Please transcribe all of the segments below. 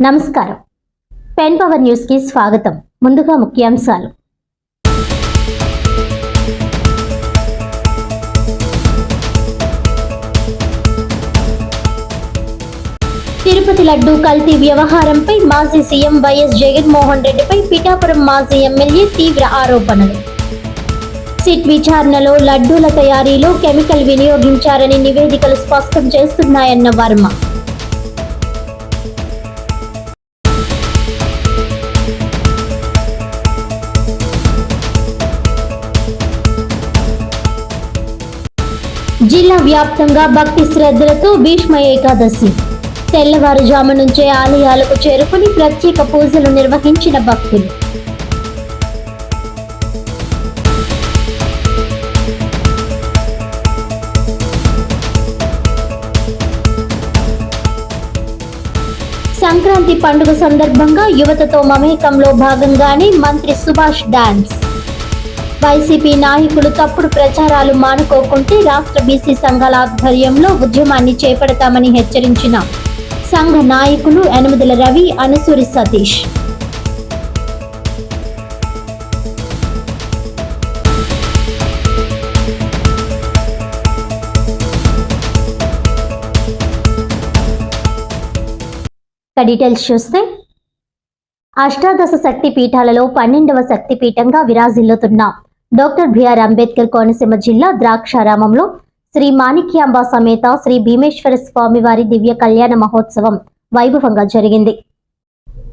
నమస్కారం. Pen power న్యూస్కి స్వాగతం. ముందుగా ముఖ్యాంశాలు. తిరుపతి లడ్డూ కల్తీ వ్యవహారంపై మాజీ సీఎం వైఎస్ జగన్మోహన్ రెడ్డిపై పిఠాపురం మాజీ ఎమ్మెల్యే తీవ్ర ఆరోపణలు. సిట్ విచారణలో లడ్డూల తయారీలో కెమికల్ వినియోగించారని నివేదికలు స్పష్టం చేస్తున్నాయన్న వర్మ. జిల్లా వ్యాప్తంగా భక్తి శ్రద్ధలతో భీష్మ ఏకాదశి. తెల్లవారుజాము నుంచే ఆలయాలకు చేరుకుని ప్రత్యేక పూజలు నిర్వహించిన భక్తులు. సంక్రాంతి పండుగ సందర్భంగా యువతతో మమేకంలో భాగంగానే మంత్రి సుభాష్ డాన్స్. వైసీపీ నాయకులు తప్పుడు ప్రచారాలు మానుకోకుంటే రాష్ట్ర బీసీ సంఘాల ఆధ్వర్యంలో ఉద్యమాన్ని చేపడతామని హెచ్చరించిన సంఘ నాయకులు ఎనిమిదిల రవి అనుసూరి సతీష్. డీటెయిల్స్ చూస్తే అష్టాదశ శక్తి పీఠాలలో పన్నెండవ శక్తి పీఠంగా విరాజిల్లుతున్నాం doctor B R Ambedkar Konaseema జిల్లా ద్రాక్షారామంలో శ్రీ మాణిక్యాంబ సమేత శ్రీ భీమేశ్వర స్వామివారి దివ్య కళ్యాణ మహోత్సవం వైభవంగా జరిగింది.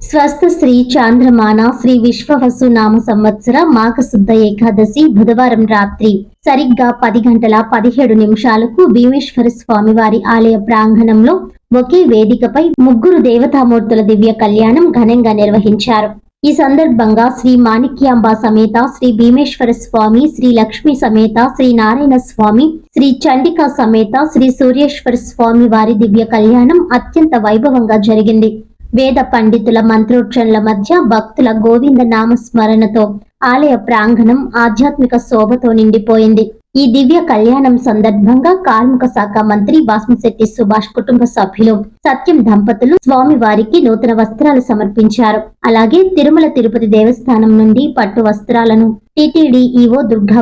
స్వస్థ శ్రీ చాంద్రమాన శ్రీ విశ్వవసు నామ సంవత్సర మాఘశుద్ధ ఏకాదశి బుధవారం రాత్రి సరిగ్గా పది గంటల పదిహేడు నిమిషాలకు భీమేశ్వర స్వామివారి ఆలయ ప్రాంగణంలో ఒకే వేదికపై ముగ్గురు దేవతామూర్తుల దివ్య కళ్యాణం ఘనంగా నిర్వహించారు. ఈ సందర్భంగా శ్రీ మాణిక్యాంబ సమేత శ్రీ భీమేశ్వర స్వామి శ్రీ లక్ష్మి సమేత శ్రీ నారాయణ స్వామి శ్రీ చండికా సమేత శ్రీ సూర్యేశ్వర స్వామి వారి దివ్య కళ్యాణం అత్యంత వైభవంగా జరిగింది. వేద పండితుల మంత్రోచ్చరణల మధ్య భక్తుల గోవింద నామ స్మరణతో ఆలయ ప్రాంగణం ఆధ్యాత్మిక శోభతో నిండిపోయింది. ఈ దివ్య కళ్యాణం సందర్భంగా కార్మిక శాఖ మంత్రి వాసంశెట్టి సుభాష్ కుటుంబ సభ్యులు సత్యం దంపతులు స్వామి వారికి నూతన వస్త్రాలు సమర్పించారు. అలాగే తిరుమల తిరుపతి దేవస్థానం నుండి పట్టు వస్త్రాలను టిటిడి ఈవో దుర్గా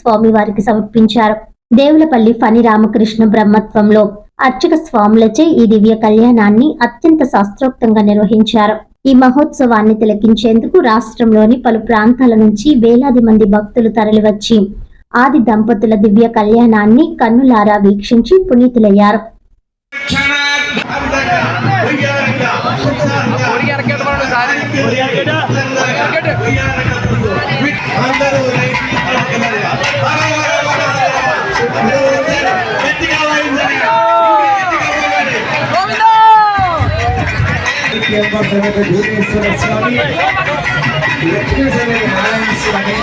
స్వామి వారికి సమర్పించారు. దేవులపల్లి ఫణి రామకృష్ణ బ్రహ్మత్వంలో అర్చక స్వాములచే ఈ దివ్య కళ్యాణాన్ని అత్యంత శాస్త్రోక్తంగా నిర్వహించారు. ఈ మహోత్సవాన్ని తిలకించేందుకు రాష్ట్రంలోని పలు ప్రాంతాల నుంచి వేలాది మంది భక్తులు తరలివచ్చి ఆది దంపతుల దివ్య కళ్యాణాన్ని కన్నులారా వీక్షించి పునీతులయ్యారు. స్వామి లక్ష్మీ సమేత నారాయణ స్వామి